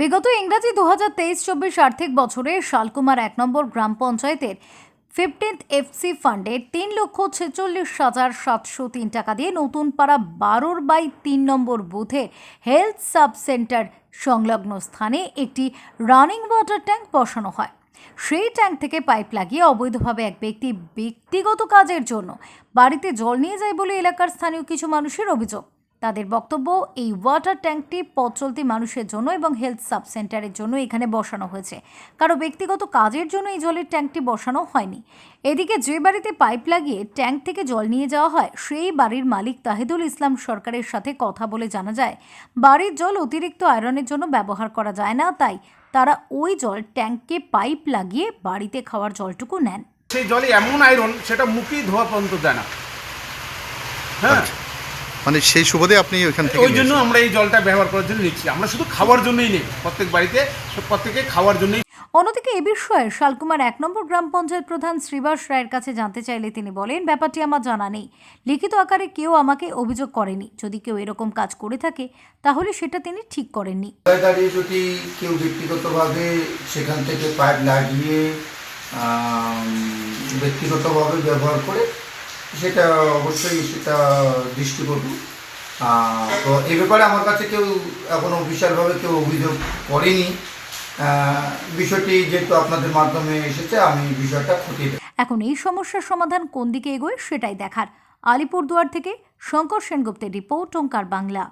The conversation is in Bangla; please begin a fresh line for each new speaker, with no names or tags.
বিগত ইংরাজি দু হাজার তেইশ চব্বিশ আর্থিক বছরে শালকুমার এক নম্বর গ্রাম পঞ্চায়েতের ফিফটিন্থ এফসি ফান্ডে তিন লক্ষ ছেচল্লিশ হাজার সাতশো তিন টাকা দিয়ে নতুন পাড়া বারোর বাই তিন নম্বর বুথে হেলথ সাব সেন্টার সংলগ্ন স্থানে একটি রানিং ওয়াটার ট্যাঙ্ক বসানো হয়। সেই ট্যাঙ্ক থেকে পাইপ লাগিয়ে অবৈধভাবে এক ব্যক্তি ব্যক্তিগত কাজের জন্য বাড়িতে জল নিয়ে যায় বলে এলাকার স্থানীয় কিছু মানুষের অভিযোগ। তাদের বক্তব্য এই ওয়াটার ট্যাঙ্কটি পথ চলতি মানুষের জন্য এবং হেলথ সাব সেন্টারের জন্য এখানে বসানো হয়েছে। কারও ব্যক্তিগত কাজের জন্য এই জলের ট্যাঙ্কটি বসানো হয়নি। এদিকে যে বাড়িতে পাইপ লাগিয়ে ট্যাঙ্ক থেকে জল নিয়ে যাওয়া হয় সেই বাড়ির মালিক তাহিদুল ইসলাম সরকারের সাথে কথা বলে জানা যায় বাড়ির জল অতিরিক্ত আয়রনের জন্য ব্যবহার করা যায় না তাই তারা ওই জল ট্যাঙ্কে পাইপ লাগিয়ে বাড়িতে খাওয়ার জলটুকু নেন।
সেই জলে এমন আয়রন সেটা মুখেই ধোয়া পর্যন্ত দেয় না। হ্যাঁ?
আচ্ছা। মানে সেই সুবাদে আপনি ওইখান থেকে
ওই জন্য আমরা এই জলটা ব্যবহার করার জন্য নিচ্ছি। আমরা শুধু খাওয়ার জন্যই নেই প্রত্যেক বাড়িতে প্রত্যেকে খাওয়ার জন্যই
অন্যদিকে এ বিষয়ে শালকুমার এক নম্বর গ্রাম পঞ্চায়েত প্রধান শ্রীবাস রায়ের কাছে জানতে চাইলে তিনি বলেন ব্যাপারটি আমার জানা নেই। লিখিত আকারে কেউ আমাকে অভিযোগ করেনি। যদি কেউ এরকম কাজ করে থাকে তাহলে সেটা তিনি ঠিক করেননি।
দাঁড়িয়ে যদি কেউ ব্যক্তিগতভাবে সেখান থেকে পাইপ লাগিয়ে ব্যক্তিগতভাবে ব্যবহার করে সেটা অবশ্যই সেটা দৃষ্টি করব তো এ ব্যাপারে আমার কাছে কেউ এখনও বিশালভাবে কেউ অভিযোগ করেনি। বিষয়টি যেহেতু আপনাদের মাধ্যমে এসেছে, আমি বিষয়টা খতিয়ে
এখন এই সমস্যার সমাধান কোন দিকে এগোয় সেটাই দেখার। আলিপুরদুয়ার থেকে শঙ্কর সেনগুপ্তের রিপোর্ট ওঙ্কার বাংলা।